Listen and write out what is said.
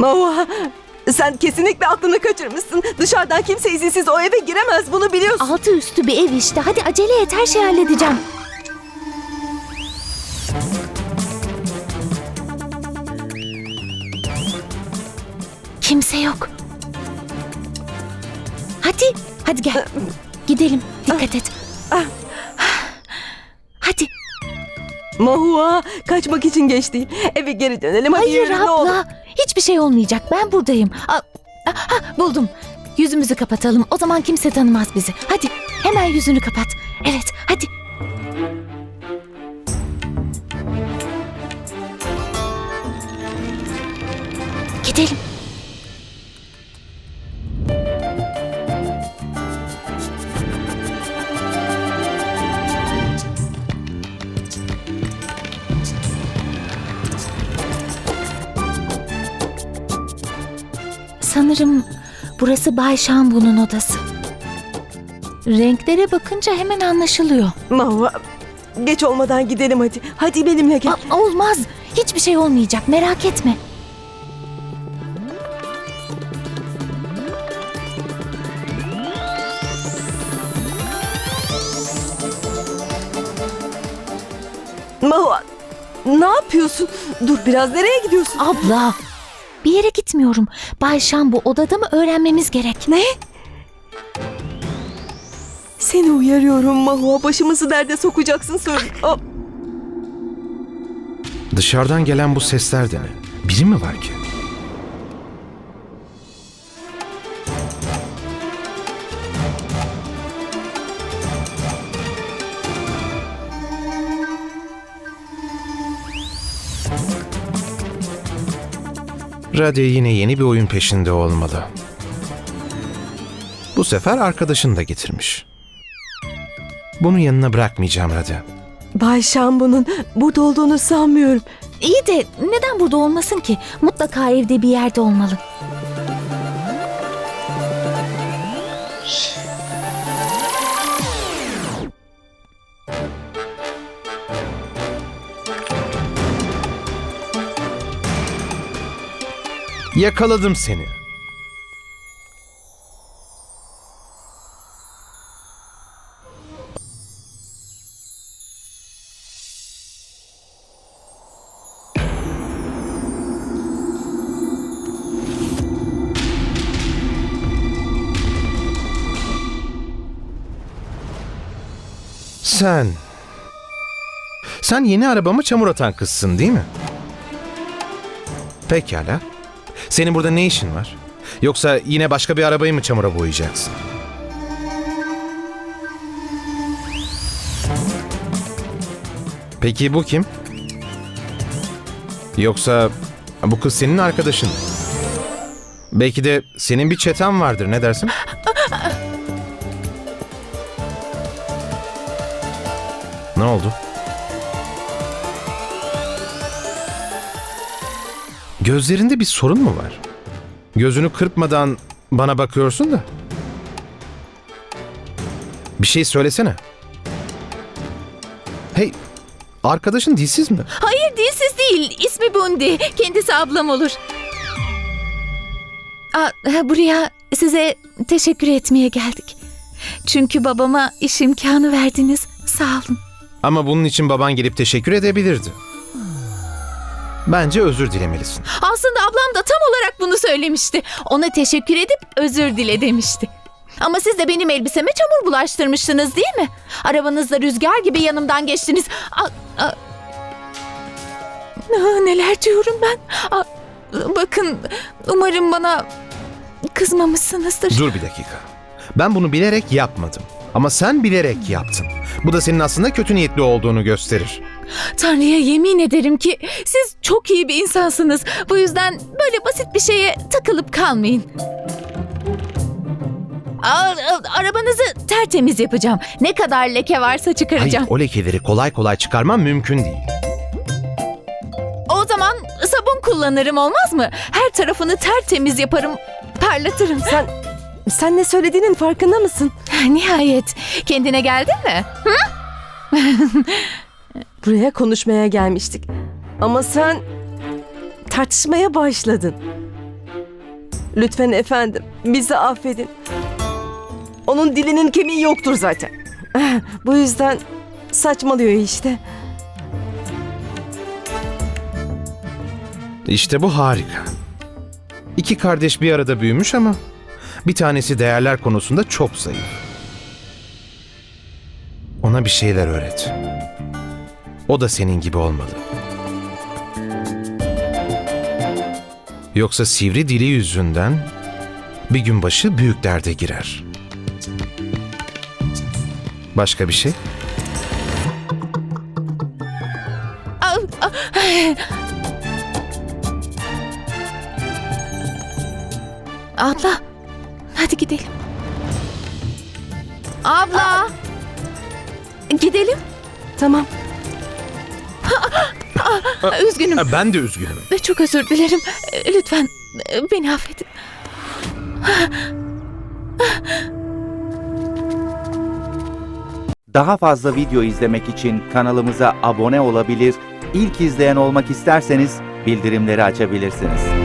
Mahua sen kesinlikle aklını kaçırmışsın. Dışarıdan kimse izinsiz o eve giremez bunu biliyorsun. Altı üstü bir ev işte. Hadi acele et her şeyi halledeceğim. Kimse yok. Hadi, hadi gel. Gidelim. Dikkat et. Hadi. Mahua kaçmak için geç değil. Eve geri dönelim hadi Hayır yürü ne olur. abla. Hiçbir şey olmayacak. Ben buradayım. Aa, aha, buldum. Yüzümüzü kapatalım. O zaman kimse tanımaz bizi. Hadi hemen yüzünü kapat. Evet hadi. Gidelim. Sanırım burası Bay Şambu'nun odası. Renklere bakınca hemen anlaşılıyor. Mahua geç olmadan gidelim hadi. Hadi benimle gel. Aa, olmaz. Hiçbir şey olmayacak. Merak etme. Mahua ne yapıyorsun? Dur biraz nereye gidiyorsun? Abla. Bir yere gitmiyorum. Bay Şambu odada mı öğrenmemiz gerek. Ne? Seni uyarıyorum Mahua. Başımızı derde sokacaksın söyle. Aa, Dışarıdan gelen bu sesler de ne? Biri mi var ki? Radya yine yeni bir oyun peşinde olmalı. Bu sefer arkadaşını da getirmiş. Bunu yanına bırakmayacağım Radya. Bay Şambu'nun burada olduğunu sanmıyorum. İyi de neden burada olmasın ki? Mutlaka evde bir yerde olmalı. Yakaladım seni. Sen... Sen yeni arabama çamur atan kızsın değil mi? Pekala. Senin burada ne işin var? Yoksa yine başka bir arabayı mı çamura boyayacaksın? Peki bu kim? Yoksa bu kız senin arkadaşın. Belki de senin bir çeten vardır ne dersin? ne oldu? Gözlerinde bir sorun mu var? Gözünü kırpmadan bana bakıyorsun da. Bir şey söylesene. Hey, arkadaşın dilsiz mi? Hayır dilsiz değil. İsmi Bundi. Kendisi ablam olur. Aa, buraya size teşekkür etmeye geldik. Çünkü babama iş imkanı verdiniz. Sağ olun. Ama bunun için baban gelip teşekkür edebilirdi. Bence özür dilemelisin. Aslında ablam da tam olarak bunu söylemişti. Ona teşekkür edip özür dile demişti. Ama siz de benim elbiseme çamur bulaştırmıştınız değil mi? Arabanızda rüzgar gibi yanımdan geçtiniz. Aa, aa. Aa, neler diyorum ben? Aa, bakın umarım bana kızmamışsınızdır. Dur bir dakika. Ben bunu bilerek yapmadım. Ama sen bilerek yaptın. Bu da senin aslında kötü niyetli olduğunu gösterir. Tanrı'ya yemin ederim ki siz çok iyi bir insansınız. Bu yüzden böyle basit bir şeye takılıp kalmayın. Aa, arabanızı tertemiz yapacağım. Ne kadar leke varsa Hayır, çıkaracağım. o lekeleri kolay kolay çıkarman mümkün değil. O zaman sabun kullanırım olmaz mı? Her tarafını tertemiz yaparım, parlatırım. Sen sen ne söylediğinin farkında mısın? Nihayet kendine geldin mi? Buraya konuşmaya gelmiştik. Ama sen tartışmaya başladın. Lütfen efendim bizi affedin. Onun dilinin kemiği yoktur zaten. Bu yüzden saçmalıyor işte. İşte bu harika. İki kardeş bir arada büyümüş ama bir tanesi değerler konusunda çok zayıf. Ona bir şeyler öğret. O da senin gibi olmalı. Yoksa sivri dili yüzünden bir gün başı büyük derde girer. Başka bir şey? Abla, hadi gidelim. Abla. Gidelim. Tamam. Üzgünüm. Ha, Ben de üzgünüm. Çok özür dilerim. Lütfen beni affedin. Daha fazla video izlemek için kanalımıza abone olabilir, ilk izleyen olmak isterseniz bildirimleri açabilirsiniz.